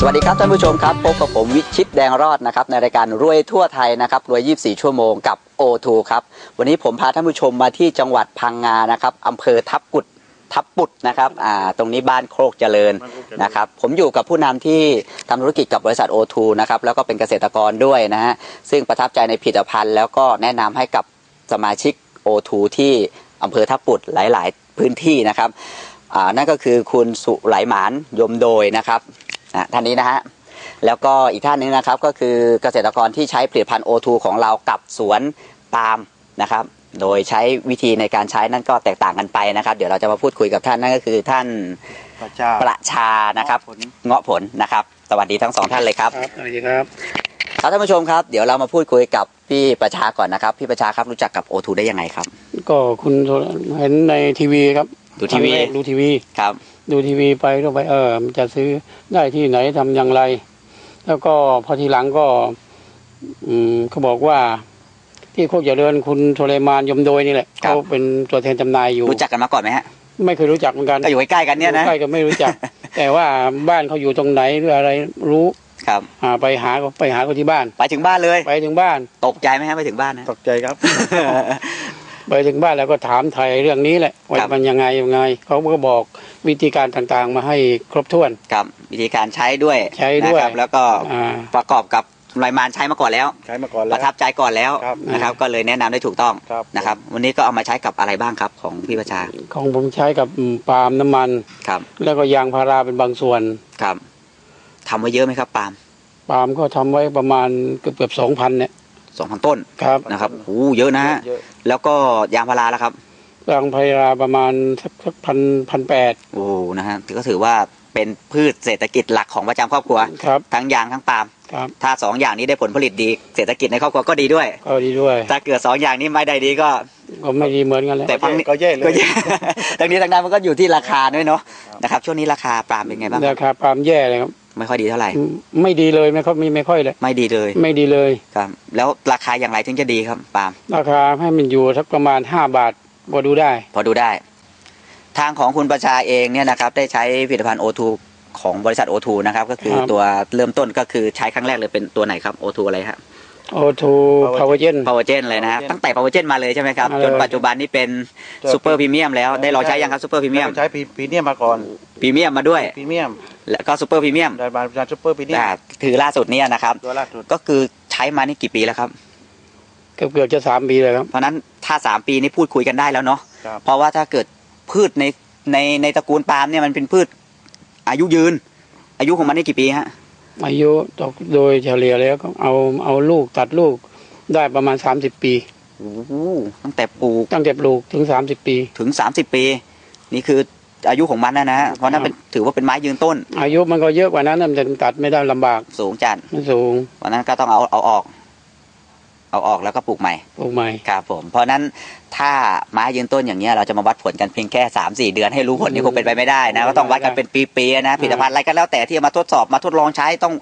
สวัสดีครับท่านผู้ชมครับพบกับผมวิชิตแดงรอดนะครับในรายการรวยทั่วไทยนะครับรวย 24 ชั่วโมงกับ O2 ครับวันนี้ผมพาท่านผู้ชมมาที่จังหวัดพังงานะครับอำเภอทับกุดทับปุดนะครับอ่าตรงนี้บ้านโคกเจริญนะครับผมอยู่กับผู้นำที่ทำธุรกิจกับบริษัท O2 นะครับแล้วก็เป็นเกษตรกรด้วยนะฮะซึ่งประทับใจในผลิตภัณฑ์ แล้วก็แนะนำให้กับสมาชิก O2 ที่อำเภอทับปุดหลาย ๆ พื้นที่นะครับอ่านั่นก็คือคุณสุไหลหมานยมโดยนะครับ นะท่านนี้นะฮะแล้วก็อีกท่านหนึงนะครับก็คือเกษตรกรที่ใช้ผลิตภัณฑ์ O2 ของเรากับสวนปาล์มนะครับ โดยใช้วิธีในการใช้นั่นก็แตกต่างกันไปนะครับ เดี๋ยวเราจะมาพูดคุยกับท่านนั่นก็คือท่านประชาประชานะครับผลเงาะผลนะครับ สวัสดีทั้งสองท่านเลยครับครับสวัสดีครับครับท่านผู้ชมครับ เดี๋ยวเรามาพูดคุยกับพี่ประชาก่อนนะครับ พี่ประชาครับรู้จักกับ O2 ได้ยังไงครับ ก็คุณเห็นในทีวีครับ ดูทีวีครั้งแรกดูทีวีครับ ดูทีวีไปก็ไปเออ มันจะซื้อได้ที่ไหนทำอย่างไร แล้วก็พอทีหลังก็ อืมเขาบอกว่า ที่โคกเจริญคุณโทเลมานยมโดยนี่แหละครับเขาเป็นตัวแทนจำหน่ายอยู่รู้จักกันมาก่อนไหมฮะไม่เคยรู้จักเหมือนกันก็อยู่ใกล้ๆกันเนี่ยนะใกล้ก็ไม่รู้จัก แต่ว่าบ้านเขาอยู่ตรงไหนหรืออะไรรู้ครับอ่าไปหาก็ไปหาเขาที่บ้าน ไปถึงบ้านเลย ไปถึงบ้าน ตกใจไหมฮะไปถึงบ้านนะตกใจครับ ไปถึงบ้านแล้วก็ถามไทยเรื่องนี้แหละว่าครับมันยังไงยังไงเขาก็บอกวิธีการต่างๆมาให้ครบถ้วนครับวิธีการใช้ด้วยใช้ด้วยนะครับแล้วก็อ่าประกอบกับรายมานใช้มาก่อนแล้วใช้มาก่อนปแล้วระทับใจก่อนแล้วครับนะครับ ก็เลยแนะนำได้ถูกต้องครับนะครับ วันนี้ก็เอามาใช้กับอะไรบ้างครับ ของพี่ประชา ของผมใช้กับอืมปาล์มน้ำมันครับ แล้วก็ยางพาราเป็นบางส่วนครับทำไว้เยอะไหมครับปาล์มปาล์มก็ทำไว้ประมาณเกือบเกือบสองพันเนี่ย สองพันต้นครับนะครับโอ้เยอะนะฮะเยอะแล้วก็ยางพาราแล้วครับยางพาราประมาณสักสักพันพันแปดโอ้นะฮะก็ถือว่าเป็นพืชเศรษฐกิจหลักของประจำครอบครัวครับทั้งยางทั้งปาล์มครับถ้าสองอย่างนี้ได้ผลผลิตดีเศรษฐกิจในครอบครัวก็ดีด้วยก็ดีด้วยถ้าเกิดสองอย่างนี้ไม่ได้ดีก็ก็ไม่ดีเหมือนกันแหละแต่พังนี้ก็แย่เลยก็แย่ทั้งนี้ทั้งนั้นมันก็อยู่ที่ราคาด้วยเนาะนะครับช่วงนี้ราคาปาล์มเป็นไงบ้างครารับคาปาล์มแย่เลยครับ ไม่ค่อยดีเท่าไหร่อืมไม่ดีเลยไม่ค่อยไม่ไม่ค่อยเลย ไม่ดีเลย ไม่ดีเลยครับ แล้วราคาอย่างไรถึงจะดีครับปาล์มราคาให้มันอยู่สักประมาณห้าบาทพอดูได้ พอดูได้ ทางของคุณประชาเองเนี่ยนะครับ ได้ใช้ผลิตภัณฑ์ O2 ของบริษัท O2 นะครับ ก็คือครับตัวเริ่มต้นก็คือใช้ครั้งแรกเลยเป็นตัวไหนครับ O2 อะไรฮะ โอทูพาวเวอร์เจน Power Gen เลยนะฮะตั้งแต่ Power Gen มาเลยใช่ไหมครับมาเลยจนปัจจุบันนี้เป็นซูเปอร์พรีเมียมแล้วได้ลองใช้ยังครับซูเปอร์พรีเมียมใช้พรีพรีเมียมมาก่อนพรีเมียมมาด้วยพรีเมียมแล้วก็ซูเปอร์พรีเมียมได้มาเป็นซุปเปอร์พรีเมียมถือล่าสุดเนี่ยนะครับตัวล่าสุดก็คือใช้มานี่กี่ปีแล้วครับเกือบเกือบจะสามปีเลยครับเพราะฉะนั้นถ้าสามปีนี้พูดคุยกันได้แล้วเนาะครับเพราะว่าถ้าเกิดพืชในในในตระกูลปาล์มเนี่ยมันเป็นพืชอายุยืน อายุของมันนี่กี่ปีฮะ อายุตกโดยเฉลี่ยแล้วก็เอาเอาลูกตัดลูกได้ประมาณ30ปีโอ้โหตั้งแต่ปลูกตั้งแต่ปลูกถึง30ปีถึง30ปี นี่คืออายุของมันนะนะเพราะนั้นเป็นถือว่าเป็นไม้ยืนต้น อายุมันก็เยอะกว่านั้นนะมันจะตัดไม่ได้ลำบากสูงจัดมันสูงเพราะนั้นก็ต้องเอาเอาออก เอาออกแล้วก็ปลูกใหม่ปลูกใหม่ครับผม เพราะนั้นถ้าไม้ยืนต้นอย่างเงี้ยเราจะมาวัดผลกันเพียงแค่สามสี่เดือนให้รู้ผลนี่คงเป็นไปไม่ได้นะก็ต้องวัดกันเป็นปีๆนะผลิตภัณฑ์อะไรก็แล้วแต่ที่เอามาทดสอบมาทดลองใช้ต้อง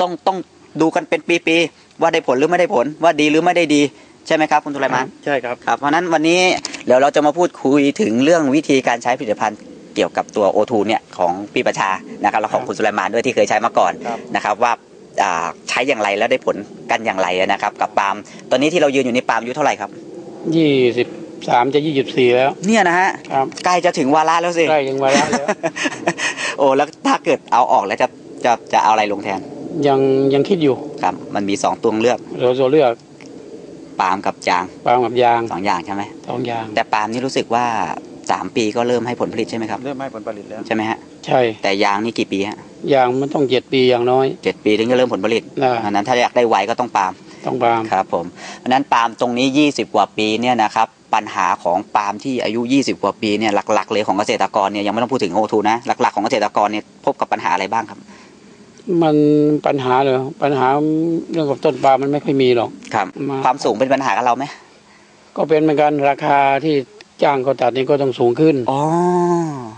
ต้องต้องดูกันเป็นปีๆว่าได้ผลหรือไม่ได้ผลว่าดีหรือไม่ได้ดีใช่ไหมครับคุณตุลมานใช่ครับครับเพราะฉะนั้นวันนี้เดี๋ยวเราจะมาพูดคุยถึงเรื่องวิธีการใช้ผลิตภัณฑ์เกี่ยวกับตัว O2 เนี่ยของปีประชานะครับแล้วของคุณสุไลมานด้วยที่เคยใช้มาก่อนครับนะครับว่าอ่า ใช้อย่างไรแล้วได้ผลกันอย่างไรนะครับ กับปาล์มตอนนี้ที่เรายืนอยู่ในปาล์มอายุเท่าไหร่ครับ23จะ24แล้ว เนี่ยนะฮะครับใกล้จะถึงวาระแล้วสิใกล้ถึงวาระแล้วโอ้แล้วถ้าเกิดเอาออกแล้วจะจะจะเอาอะไรลงแทน ยังยังคิดอยู่ครับ มันมีสองตัวเลือกเราจะเลือกปาล์มกับยางปาล์มกับยางสองอย่างใช่ไหมสองอย่าง แต่ปาล์มนี่รู้สึกว่าสามปีก็เริ่มให้ผลผลิตใช่ไหมครับ เริ่มให้ผลผลิตแล้วใช่ไหมฮะใช่แต่ยางนี่กี่ปีฮะ ยางมันต้องเจ็ดปีอย่างน้อยเจ็ดปีถึงจะเริ่มผลผลิตนะอันนั้นถ้าอยากได้ไวก็ต้องปาล์มต้องปาล์มครับผมเพราะฉะนั้นปาล์มตรงนี้ 20 กว่าปีเนี่ยนะครับปัญหาของปาล์มที่อายุ 20 กว่าปีเนี่ยหลักๆ เลยของเกษตรกรเนี่ยยังไม่ต้องพูดถึงโอทูนะหลักๆ ของเกษตรกรเนี่ยพบกับปัญหาอะไรบ้างครับ มันปัญหาเลยปัญหาเรื่องกับต้นปาล์มมันไม่ค่อยมีหรอกครับมาความสูงเป็นปัญหากับเราไหมก็เป็นเหมือนกันราคาที่ จ้างเขาตัดนี่ก็ต้องสูงขึ้น อ๋อ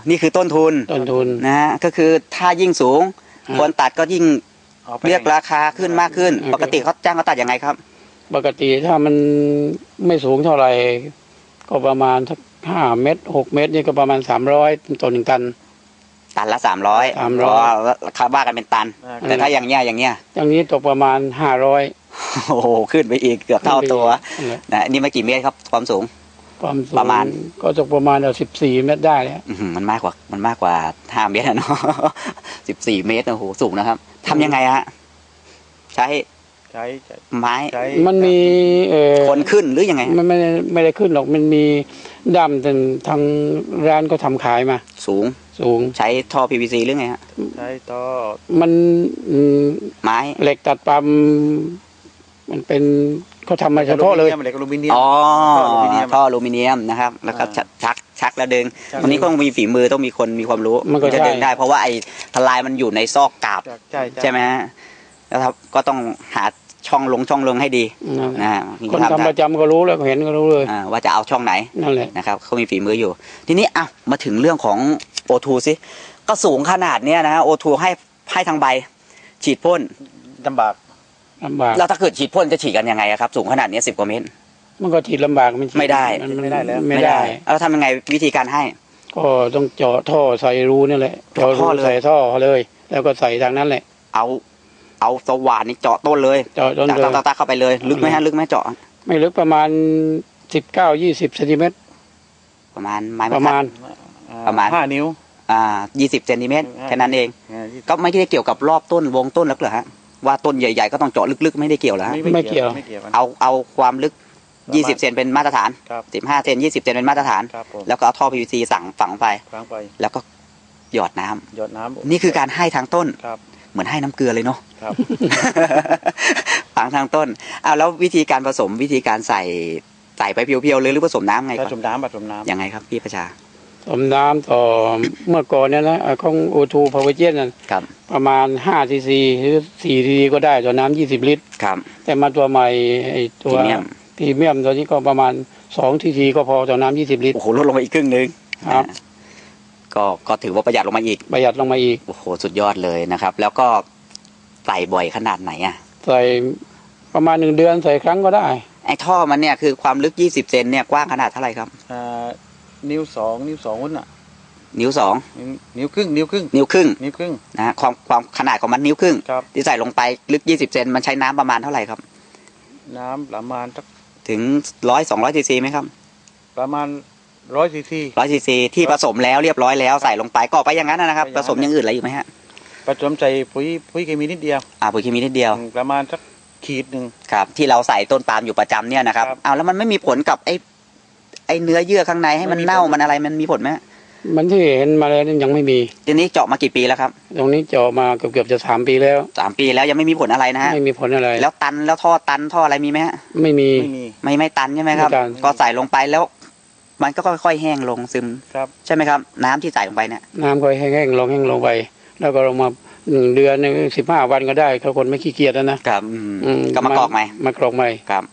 นี่คือต้นทุนต้นทุนนะฮะก็คือถ้ายิ่งสูงอ่าคนตัดก็ยิ่งเอาไปเรียกราคาขึ้นมากขึ้นอ่าปกติเขาจ้างเขาตัดยังไงครับ ปกติถ้ามันไม่สูงเท่าไหร่ ก็ประมาณสักห้าเมตรหกเมตรนี่ก็ประมาณสามร้อยต่อหนึ่งตันตันละสามร้อย300คาว่ากันเป็นตันอ่าแต่ถ้าอย่างเงี้ยอย่างเงี้ย อย่างนี้ตกประมาณห้าร้อยโอ้โห ขึ้นไปอีกเกือบเท่าตัวนั่นแหละนะนี่มากี่เมตรครับความสูง ความสูงประมาณ ก็ตกประมาณสิบสี่เมตรได้แล้วอื้อหือมันมากกว่ามันมากกว่าห้าเมตรอะเนาะสิบสี่เมตรโอ้โหสูงนะครับทำยังไงฮะใช้ใช้ใช้ไม้ ใช้มันมีเออคนขึ้นหรือยังไงฮะมันไม่ได้ไม่ได้ขึ้นหรอกมันมีด้ามแต่ทางร้านก็ทำขายมา สูงสูง ใช้ท่อ PVC หรือไงฮะใช้ต่อมันอืมไม้ เหล็กตัดปั๊มมันเป็น เขาทำมาเฉพาะเลย เหล็กอลูมิเนียม อ๋อท่ออลูมิเนียมท่ออลูมิเนียมนะครับ แล้วก็อ่าชักชักชักแล้วดึงชักวันนี้ก็ต้องมีฝีมือต้องมีคนมีความรู้มันก็จะใช่ดึงได้ เพราะว่าไอ้ทลายมันอยู่ในซอกกาบใช่ใช่ไหมฮะแล้วครับก็ต้องหาช่องลงช่องลงให้ดีนั่นแหละนะฮะคนทำประจำก็รู้แล้วก็เห็นก็รู้เลยอ่าว่าจะเอาช่องไหนนั่นแหละนะครับเขามีฝีมืออยู่ ทีนี้อะมาถึงเรื่องของโอทูสิก็สูงขนาดเนี้ยนะฮะโอทูให้ให้ทางใบ ฉีดพ่นลำบาก ลำบากแล้วถ้าเกิดฉีดพ่นจะฉีดกันยังไงอะครับ สูงขนาดเนี้สิบกว่าเมตร มันก็ฉีดลำบากมันฉีไม่ได้นนไม่ได้แล้วไม่ได้แล้วทำยังไงวิธีการให้ ก็ต้องเจาะท่อใส่รูนี่แหละเจาะท่อรูเลย ใส่ท่อเลย แล้วก็ใส่ทางนั้นแหละ เอาเอาสว่านนี่เจาะต้นเลยเจาะจนตักเลตักยตักตักเข้าไปเลย ลึกไหมฮะลึกไหมเจาะ ไม่ลึกประมาณสิบเก้ายี่สิบเซนติเมตรประมาณไม้ประมาณอ่ประมาณ ห้านิ้ว อ่ายี่สิบเซนติเมตรอ่าแค่นั้นเองอ่ายี่สิบก็ไม่ได้เกี่ยวกับรอบต้นวงต้นแล้วเหรอฮะ ว่าต้นใหญ่ๆก็ต้องเจาะลึกๆ ไม่ได้เกี่ยวแล้วฮะไม่เกี่ยว ไม่เกี่ยวกัน เอาเอาความลึก ประมาณ20 เซนเป็นมาตรฐาน ครับ 15 เซน 20 เซนเป็นมาตรฐาน ครับผมแล้วก็เอาท่อ PVC สั่งฝังไปครั้งไปแล้วก็หยอดน้ำหยดน้ำนี่คือการให้ทางต้นครับเหมือนให้น้ำเกลือเลยเนาะ ครับ ฝังทางต้นเอาแล้ววิธีการผสมวิธีการใส่ใส่ไปเพียวๆเลยหรือผสมน้ำไงผก่อสนมน้ำผสมน้ำยังไงครับพี่ประชา สมน้ำต่อเมื่อก่อนเนี่ยนะเอ่อของโอทูพาวเวอร์เจนนั่นครับประมาณห้าซีซีหรือสี่ซีซีก็ได้ต่อน้ำยี่สิบลิตรครับแต่มาตัวใหม่ไอตัวพรีเมียมพรีเมียมตัวนี้ก็ประมาณสองซีซีก็พอต่อน้ำยี่สิบลิตรโอ้โหลดลงมาอีกครึ่งนึงครับอ่าก็ก็ถือว่าประหยัดลงมาอีก ประหยัดลงมาอีกโอ้โหสุดยอดเลยนะครับ แล้วก็ใส่บ่อยขนาดไหนอะใส่ประมาณหนึ่งเดือนใส่ครั้งก็ได้ไอ้ท่อมันเนี่ยคือความลึก 20 เซนเนี่ยกว้างขนาดเท่าไหร่ครับอ่า นิ้วสองนิ้วสองวุ้นอะ นิ้วสองนิ้วนิ้วครึ่งนิ้วครึ่งนิ้วครึ่งนิ้วครึ่งนะฮะความความขนาดของมันนิ้วครึ่งครับที่ใส่ลงไปลึก20เซนมันใช้น้ำประมาณเท่าไหร่ครับ น้ำประมาณสักถึงร้อยสองร้อยซีซีไหมครับ ประมาณร้อยซีซีร้อยซีซีที่ผสมแล้วเรียบร้อยแล้วใส่ลงไปก็ไปอย่างนั้นนะครับไปอผย่างนั้นสมอย่างอื่นอะไรอีกไหมฮะผสมใส่ปุ๋ยปุ๋ยเคมีนิดเดียวอ่าปุ๋ยเคมีนิดเดียว ประมาณสักขีดหนึ่งครับที่เราใส่ต้นปาล์มอยู่ประจำเนี่ยนะครับครับเอาแล้วมันไม่มีผลกับไอ้ ไอ้เนื้อเยื่อข้างในให้มันไม่มีเน่าผลมันอะไรมันมีผลไหมฮะมันที่เห็นมาแล้วนี่ยังไม่มีทีนี้เจาะมากี่ปีแล้วครับ ตรงนี้เจาะมาเกือบเกือบๆจะสามปีแล้วสามปีแล้วยังไม่มีผลอะไรนะฮะไม่มีผลอะไร แล้วตันแล้วท่อตันท่ออะไรมีไหมฮะไม่มีไม่มีไม่ไม่ตันใช่ไหมครับไม่ตันก็ใส่ลงไปแล้ว มันก็ค่อยๆแห้งลงซึมครับ ใช่ไหมครับ น้ำที่ใส่ลงไปเนี่ยน้ำก็แห้งๆลงแห้งลงไป แล้วก็ลงมาหนึ่งเดือนหนึ่งสิบห้าวันก็ได้ถ้าคนไม่ขี้เกียจนะนะครับอืมอืก็มากรอกใหม่มากรอกใหม่ครับ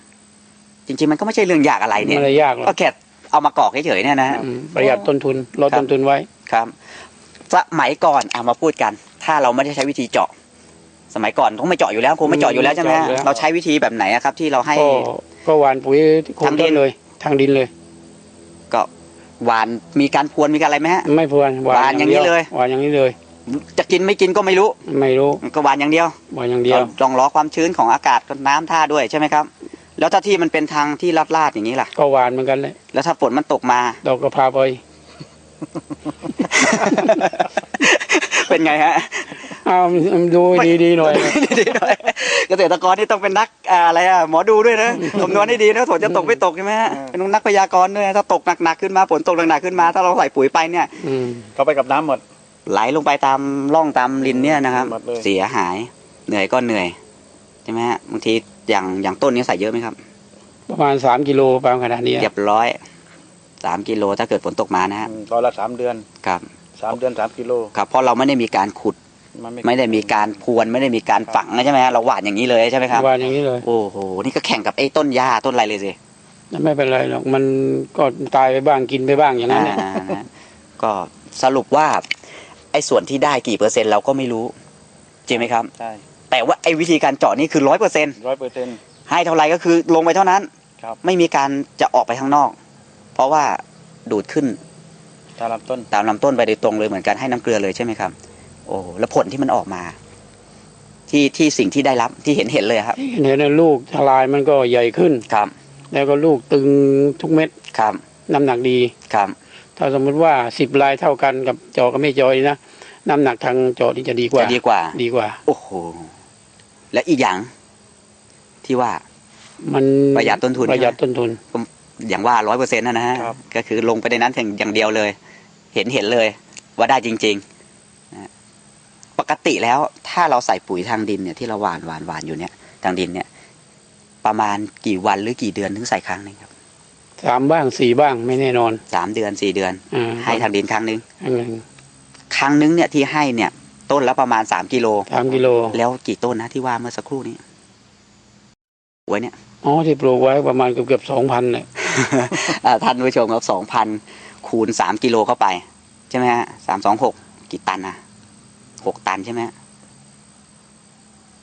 จริงๆมันก็ไม่ใช่เรื่องยากอะไรเนี่ยไม่ได้ยากหรอกก็แค่เอามากรอกเฉยๆเนี่ยนะฮะอืมประหยัดต้นทุนลดครับต้นทุนไว้ครับ สมัยก่อนเอามาพูดกัน ถ้าเราไม่ได้ใช้วิธีเจาะ สมัยก่อนคงไม่เจาะอยู่แล้วคงไม่เจาะอยู่แล้วใช่ไหมฮะไม่เจาะอยู่แล้วเราใช้วิธีแบบไหนอะครับ ที่เราให้ก็ก็หวานปุ๋ยโคนทางดิต้นนเลย ทางดินเลย ก็หวานมีการพรวนมีการอะไรไหมฮะไม่พรวนหวานหวานอย่างนี้ดีวเลยหวานอย่างนี้เลย จะกินไม่กินก็ไม่รู้ ไม่รู้ก็หวานอย่างเดียวหวานอย่างเดียวลองล้อความชื้นของอากาศกับน้ำท่าด้วยใช่ไหมครับ แล้วถ้าที่มันเป็นทางที่ลาดๆอย่างนี้ล่ะ ก็หวานเหมือนกันเลยแล้วถ้าฝนมันตกมาเราก็พาไป เป็นไงฮะเอาดูดีๆหน่อยดีๆหน่อยเกษตรกรนี่ต้องเป็นนักอ่าอะไรอะหมอดูด้วยนะคำนวณให้ดีนะฝนจะตกไม่ตกใช่ไหมฮะเป็นนักพยากรณ์ด้วยนะถ้าตกหนักๆขึ้นมาฝนตกหนักๆขึ้นมา ถ้าเราใส่ปุ๋ยไปเนี่ยอืมเข้าไปกับน้ำหมด ไหลลงไปตามร่องตามรินเนี่ยนะครับหมดเลยเสียหาย เหนื่อยก็เหนื่อยใช่ไหมฮะบางทีอย่างอย่างต้นนี้ใส่เยอะไหมครับ ประมาณสามกิโลประมาณขนาดนี้เรียบร้อยสามกิโลถ้าเกิดฝนตกมานะฮะอืมตอนละสามเดือนครับสามเดือนสามกิโลครับเพราะเราไม่ได้มีการขุดมันไม่ได้มีการพรวนไม่ได้มีการฝังใช่ไหมฮะเราหว่านอย่างนี้เลยใช่ไหมครับหวานอย่างนี้เลยโอ้โหนี่ก็แข่งกับไอ้ต้นหญ้าต้นอะไรเลยสิไม่เป็นไรหรอกมันก็ตายไปบ้างกินไปบ้างอย่างนั้นแหละอ่านะก็สรุปว่าไอ้ส่วนที่ได้กี่เปอร์เซ็นต์เราก็ไม่รู้จริงไหมครับใช่ แต่ว่าไอ้วิธีการเจาะนี่คือร้อยเปอร์เซ็นต์ร้อยเปอร์เซ็นต์ให้เท่าไหร่ก็คือลงไปเท่านั้นครับไม่มีการจะออกไปข้างนอก เพราะว่าดูดขึ้นตามลำต้นตามลำต้นไปโดยตรงเลยเหมือนกันให้น้ำเกลือเลยใช่ไหมครับ โอ้แล้วผลที่มันออกมา ที่ที่สิ่งที่ได้รับที่เห็นเห็นเลยครับที่เห็นนะลูกทลายมันก็ใหญ่ขึ้นครับ แล้วก็ลูกตึงทุกเม็ดครับน้ำหนักดีครับ ถ้าสมมติว่าสิบลายเท่ากันกับจอกับไม่จอยนะน้ำหนักทางจอที่จะดีกว่าจะดีกว่า ดีกว่า โอ้โห และอีกอย่างที่ว่ามันประหยัดต้นทุนประหยัดต้นทุน อย่างว่าร้อยเปอร์เซ็นต์นะฮะครับก็คือลงไปในนั้นอย่างเดียวเลย เห็นเห็นเลยว่าได้จริงๆนะปกติแล้วถ้าเราใส่ปุ๋ยทางดินเนี่ยที่เราหวานหวานหวานอยู่เนี่ยทางดินเนี่ย ประมาณกี่วันหรือกี่เดือนถึงใส่ครั้งหนึงครับสามบ้างสี่บ้างไม่แน่นอนสามเดือนสี่เดือนอ่าให้ทางดินครั้งหนึงอันหนึ่งครั้งหนึงเนี่ยที่ให้เนี่ย ต้นละประมาณสามกิโลสามกิโล แล้วกี่ต้นนะที่ว่าเมื่อสักครู่นี้ไว้เนี่ยอ๋อที่ปลูกไว้ประมาณเกือบเกือบสองพันเลยอ่าท่านผู้ชมครับสองพันคูณสามกิโลเข้าไป ใช่ไหมฮะสามสองหกกี่ตันนะหกตันใช่ไหมฮะ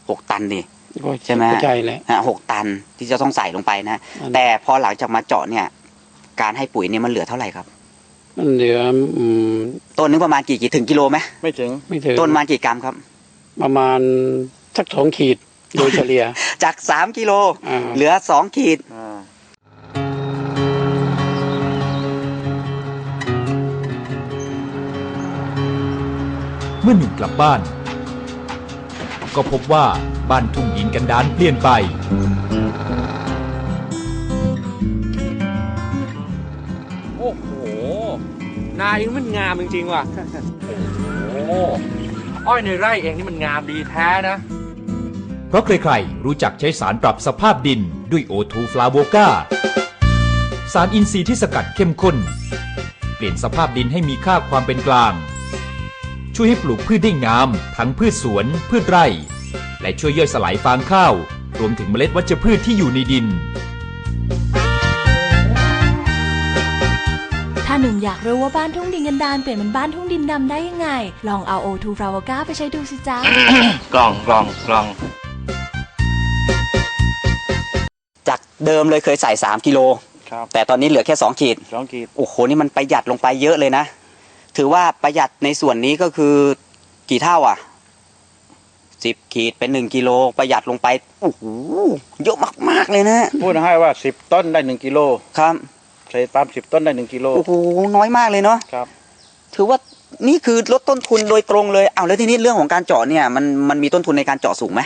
หกตันดิก็ใช่ไหมก็ใช่แหละฮะหกตันที่จะต้องใส่ลงไปนะอันแต่พอหลังจากมาเจาะเนี่ย การให้ปุ๋ยเนี่ยมันเหลือเท่าไหร่ครับ มันเหลืออืมต้นนึงประมาณกี่กี่ถึงกิโลไหมไม่ถึง ไม่ถึงต้นประมาณกี่กรัมครับ ประมาณสักสองขีดโดยเฉลี่ย จากสามกิโลอ่า เหลือสองขีด อ่า เมื่อหนุ่มกลับบ้าน ก็พบว่าบ้านทุ่งดินกันดานเปลี่ยนไปาเองมันงามจริงๆว่ะ โอ้โหอ้อยในไร่เองนี่มันงามดีแท้นะ เพราะใครๆ รู้จักใช้สารปรับสภาพดินด้วยโอทูฟลาโวกาสารอินทรีย์ที่สกัดเข้มข้น เปลี่ยนสภาพดินให้มีค่าความเป็นกลาง ช่วยให้ปลูกพืชได้งาม ทั้งพืชสวน พืชไร่ และช่วยย่อยสลายฟางข้าว รวมถึงเมล็ดวัชพืชที่อยู่ในดิน หนุ่มอยากรู้ว่าบ้านทุ่งดินกันดานเปลี่ยนเป็นบ้านทุ่งดินดำได้ยังไง ลองเอาโอทูฟราวก้าไปใช้ดูสิจ้ากล่องกล่องกล่อง จากเดิมเลยเคยใส่สามกิโล ครับแต่ตอนนี้เหลือแค่สองขีด สองขีดโอ้โห นี่มันประหยัดลงไปเยอะเลยนะ ถือว่าประหยัดในส่วนนี้ก็คือกี่เท่าอะสิบขีดเป็นหนึ่งกิโลประหยัดลงไปโอ้โหเยอะมากๆเลยนะ พูดให้ว่าสิบต้นได้หนึ่งกิโลครับ ใส่ปาล์มสิบต้นได้หนึ่งกิโลโอ้โหน้อยมากเลยเนาะครับ ถือว่านี่คือลดต้นทุนโดยตรงเลยเอาแล้วทีนี้เรื่องของการเจาะเนี่ยมันมันมีต้นทุนในการเจาะสูงไหม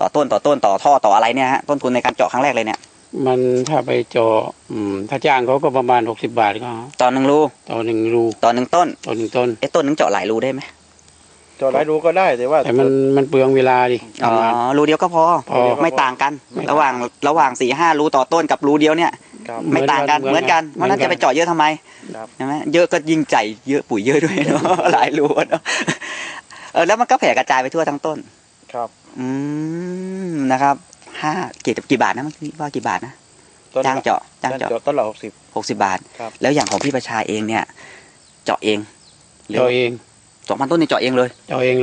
ต่อต้นต่อต้นต่อท่อต่ออะไรเนี่ยฮะต้นทุนในการเจาะครั้งแรกเลยเนี่ยมันถ้าไปเจาะอืมถ้าจ้างเขาก็ประมาณหกสิบาทก็ต่อหนึ่งรูต่อหนึ่งรูต่อหนึ่งต้นต่อหนึ่งต้นเอ๊ะต้นหนึงเจาะหลายรูได้ไหมจอดหลายรูก็ได้แต่ว่าแต่มันมันเปลืองเวลาดิอ๋อทำงานรูเดียวก็พอพอไม่ต่างกันไม่ระหว่างระหว่างสี่ห้ารูต่อต้นกับรูเดียวเนี่ยครับ ไม่ต่างกันเหเหมืมืออนนกักันนเพราะฉะนั้นเหมือนกันจะไปเจาะเยอะทำไมครับใช่ไหมเยอะก็ยิ่งใจเยอะปุ๋ยเยอะด้วยเนาะหลายรูเนาะเออแล้วมันก็แผ่กระจายไปทั่วทั้งต้น ครับ อืมนะครับห้ากี่กี่บาทนะเมื่อกี้ว่ากี่บาทนะต้นจ้างเจาะจ้างจ้างเจาะเจาะต้นละหกสิบหกสิบาทครับแล้วอย่างของพี่ประชาเองเนี่ย เจาะเองเจาะเองสองพันต้นนี่เจาะเองเลยเจาะเอง